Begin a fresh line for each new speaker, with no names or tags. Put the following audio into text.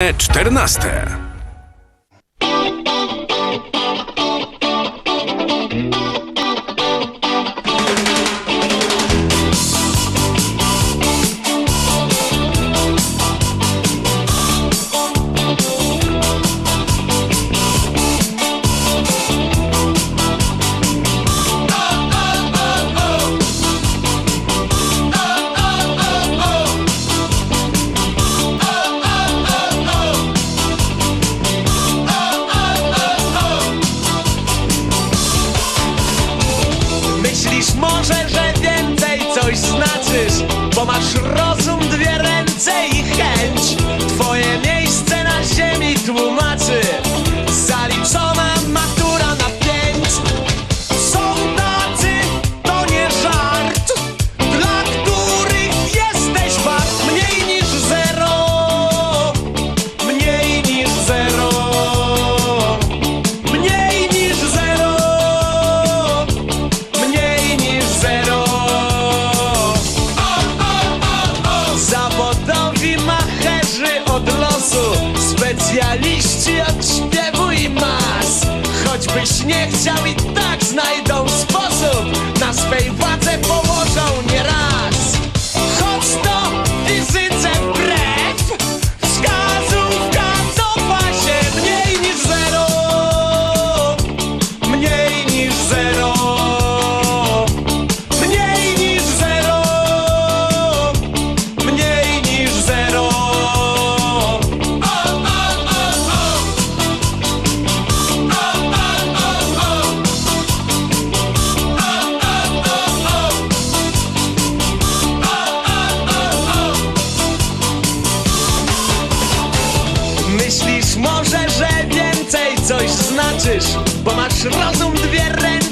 14.
dziś może, byś nie chciał i tak znajdą swój Być może, że więcej coś znaczysz, bo masz rozum dwie ręce.